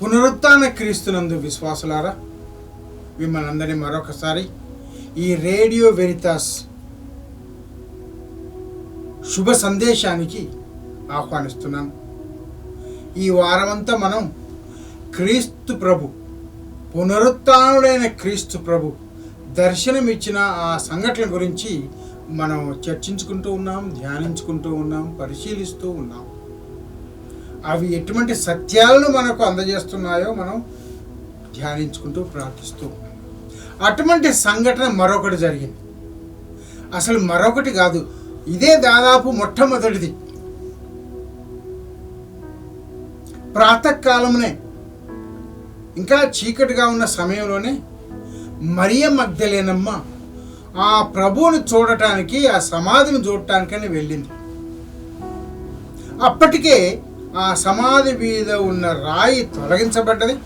పునరుత్న క్రీస్తునందు విశ్వాసులారా మిమ్మల్ని అందరినీ మరొకసారి ఈ రేడియో వెరితాస్ శుభ సందేశానికి ఆహ్వానిస్తున్నాను ఈ వారమంతా మనం క్రీస్తు ప్రభు పునరుత్డైన క్రీస్తు ప్రభు దర్శనమిచ్చిన ఆ సంఘటన గురించి మనం చర్చించుకుంటూ ఉన్నాం ధ్యానించుకుంటూ ఉన్నాం పరిశీలిస్తూ ఉన్నాం. అవి ఎటువంటి సత్యాలను మనకు అందజేస్తున్నాయో మనం ధ్యానించుకుంటూ ప్రార్థిస్తూ అటువంటి సంఘటన మరొకటి జరిగింది. అసలు మరొకటి కాదు ఇదే దాదాపు మొట్టమొదటిది. ప్రాతకాలమునే ఇంకా చీకటిగా ఉన్న సమయంలోనే మరియ మగ్ధలేనమ్మ ఆ ప్రభువుని చూడటానికి ఆ సమాధిని చూడటానికని వెళ్ళింది. అప్పటికే ఆ సమాధి మీద ఉన్న రాయి తొలగించబడ్డది.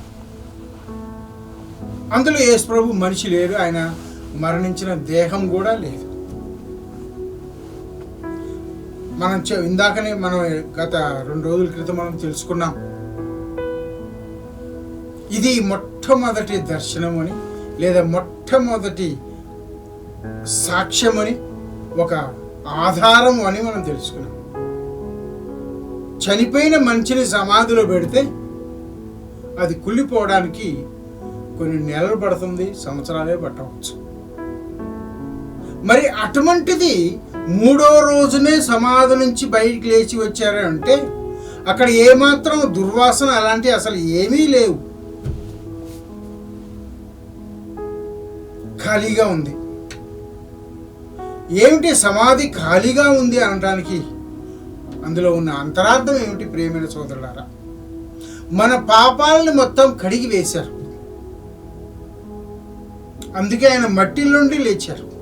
అందులో యేసు ప్రభు మనిషి లేరు ఆయన మరణించిన దేహం కూడా లేదు. మనం ఇందాకనే మనం గత రెండు రోజుల క్రితం మనం తెలుసుకున్నాం. ఇది మొట్టమొదటి దర్శనం అని లేదా మొట్టమొదటి సాక్ష్యమని ఒక ఆధారం అని మనం తెలుసుకున్నాం. చనిపోయిన మనిషిని సమాధిలో పెడితే అది కుళ్ళిపోవడానికి కొన్ని నెలలు పడుతుంది సంవత్సరాలే పట్టవచ్చు. మరి అటువంటిది మూడో రోజునే సమాధి నుంచి బయటికి లేచి వచ్చారు అంటే అక్కడ ఏమాత్రం దుర్వాసన అలాంటివి అసలు ఏమీ లేవు. ఖాళీగా ఉంది. ఏమిటి సమాధి ఖాళీగా ఉంది అనడానికి అందులో ఉన్న అంతరార్థం ఏమిటి ప్రేమైన సోదరులారా? మన పాపాలని మొత్తం కడిగి వేశారు. అందుకే ఆయన మట్టి నుండి లేచారు.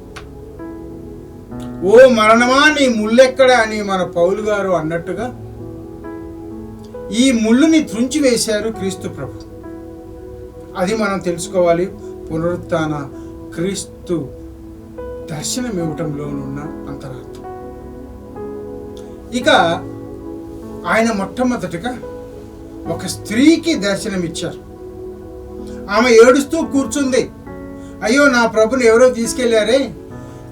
ఓ మరణమా నీ ముళ్ళెక్కడ అని మన పౌలు గారు అన్నట్టుగా ఈ ముళ్ళుని త్రుంచి వేశారు క్రీస్తు ప్రభు. అది మనం తెలుసుకోవాలి. పునరుత్న క్రీస్తు దర్శనం ఇవ్వటంలోనున్న అంతరార్థం. ఇక ఆయన మొట్టమొదటిగా ఒక స్త్రీకి దర్శనమిచ్చారు. ఆమె ఏడుస్తూ కూర్చుంది. అయ్యో నా ప్రభుని ఎవరో తీసుకెళ్ళారే?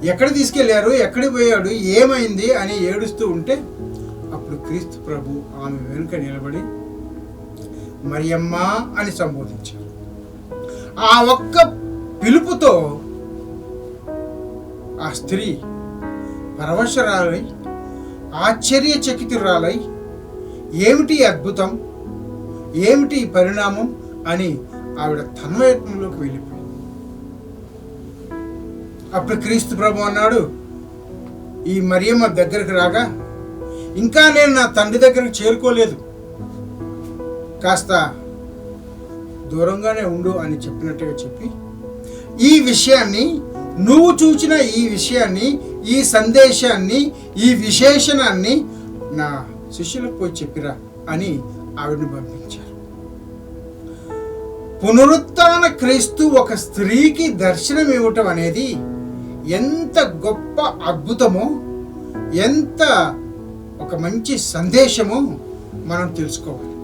ఎక్కడ తీసుకెళ్ళారు? ఎక్కడికి పోయాడు? ఏమైంది? అని ఏడుస్తూ ఉంటే అప్పుడు క్రీస్తు ప్రభు ఆమె వెనుక నిలబడి మరియమ్మ అని సంబోధించారు. ఆ ఒక్క పిలుపుతో ఆ స్త్రీ పరవశరాలై ఆశ్చర్యచకితురాలై ఏమిటి అద్భుతం? ఏమిటి పరిణామం? అని ఆవిడ తన్వయత్నంలోకి వెళ్ళిపోయింది. అప్పుడు క్రీస్తు ప్రభు అన్నాడు ఈ మరియమ్మ దగ్గరికి రాగా ఇంకా నేను నా తండ్రి దగ్గరకు చేరుకోలేదు. కాస్త దూరంగానే ఉండు అని చెప్పినట్టుగా చెప్పి ఈ విషయాన్ని నువ్వు చూచిన ఈ విషయాన్ని ఈ సందేశాన్ని ఈ విశేషణాన్ని నా శిష్యులకు పోయి చెప్పిరా అని ఆవిడని పంపించారు. పునరుత్న క్రీస్తు ఒక స్త్రీకి దర్శనం ఇవ్వటం అనేది ఎంత గొప్ప అద్భుతమో ఎంత ఒక మంచి సందేశమో మనం తెలుసుకోవాలి.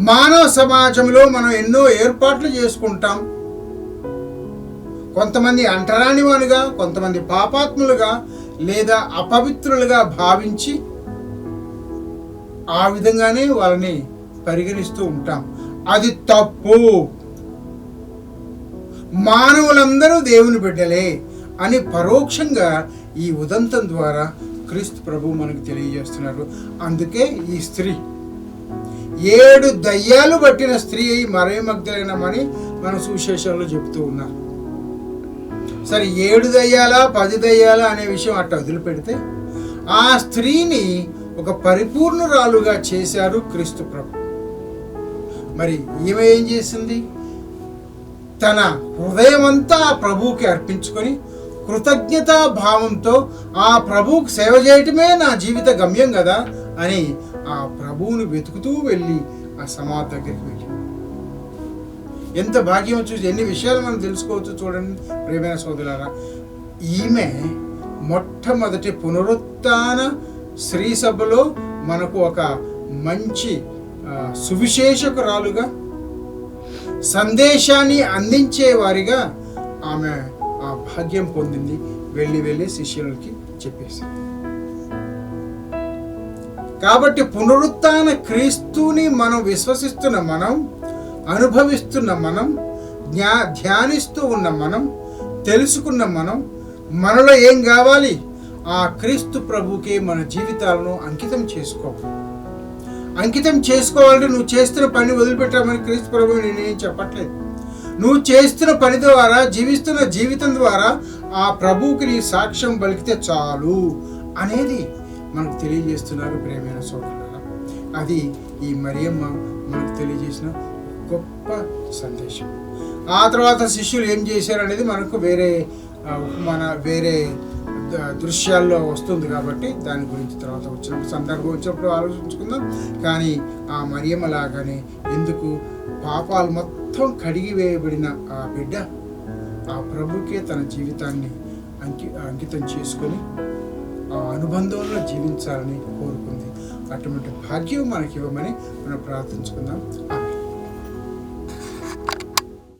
మానవ సమాజంలో మనం ఎన్నో ఏర్పాట్లు చేసుకుంటాం. కొంతమంది అంటరాని వానిగా కొంతమంది పాపాత్ములుగా లేదా అపవిత్రులుగా భావించి ఆ విధంగానే వాళ్ళని పరిగణిస్తూ ఉంటాం. అది తప్పు. మానవులందరూ దేవుని బిడ్డలే అని పరోక్షంగా ఈ ఉదంతం ద్వారా క్రీస్తు ప్రభు మనకు తెలియజేస్తున్నారు. అందుకే ఈ స్త్రీ ఏడు దయ్యాలు పట్టిన స్త్రీ మరే మగ్ధులైనమని మన సువిశేషాల్లో చెప్తూ ఉన్నారు. సరే ఏడు దయ్యాలా పది దయ్యాలా అనే విషయం అట్ట వదిలిపెడితే ఆ స్త్రీని ఒక పరిపూర్ణరాలుగా చేశారు క్రీస్తు ప్రభు. మరి ఈమె ఏం చేసింది? తన హృదయమంతా ఆ ప్రభువుకి అర్పించుకొని కృతజ్ఞతా భావంతో ఆ ప్రభువుకి సేవ చేయటమే నా జీవిత గమ్యం కదా అని ఆ ప్రభువుని వెతుకుతూ వెళ్ళి ఆ సమాధి దగ్గరికి వెళ్ళింది. ఎంత భాగ్యం చూసి ఎన్ని విషయాలు మనం తెలుసుకోవచ్చు చూడండి ప్రేమైన సోదరులారా. ఈమె మొట్టమొదటి పునరుత్న స్త్రీ సభలో మనకు ఒక మంచి సువిశేషకురాలుగా సందేశాన్ని అందించే వారిగా ఆమె ఆ భాగ్యం పొందింది. వెళ్ళి వెళ్ళి శిష్యులకి చెప్పేసింది కాబట్టి పునరుత్న క్రీస్తుని మనం విశ్వసిస్తున్న మనం అనుభవిస్తున్న మనం జ్ఞా ధ్యానిస్తూ ఉన్న మనం తెలుసుకున్న మనం మనలో ఏం కావాలి? ఆ క్రీస్తు ప్రభుకి మన జీవితాలను అంకితం చేసుకో అంకితం చేసుకోవాలంటే నువ్వు చేస్తున్న పని వదిలిపెట్టామని క్రీస్తు ప్రభు నేనేం చెప్పట్లేదు. నువ్వు చేస్తున్న పని ద్వారా జీవిస్తున్న జీవితం ద్వారా ఆ ప్రభువుకి నీ సాక్ష్యం పలికితే చాలు అనేది మనకు తెలియజేస్తున్నారు ప్రేమైన సోదరుల అది ఈ మరియమ్మ మనకు తెలియజేసిన గొప్ప సందేశం. ఆ తర్వాత శిష్యులు ఏం చేశారు అనేది మనకు వేరే మన వేరే దృశ్యాల్లో వస్తుంది కాబట్టి దాని గురించి తర్వాత వచ్చినప్పుడు సందర్భం వచ్చినప్పుడు ఆలోచించుకుందాం. కానీ ఆ మరియమ్మ లాగానే ఎందుకు పాపాలు మొత్తం కడిగి వేయబడిన ఆ బిడ్డ ఆ ప్రభుకే తన జీవితాన్ని అంకి అంకితం చేసుకొని ఆ అనుబంధంలో జీవించాలని కోరుకుంది. అటువంటి భాగ్యం మనకి ఇవ్వమని మనం ప్రార్థించుకుందాం.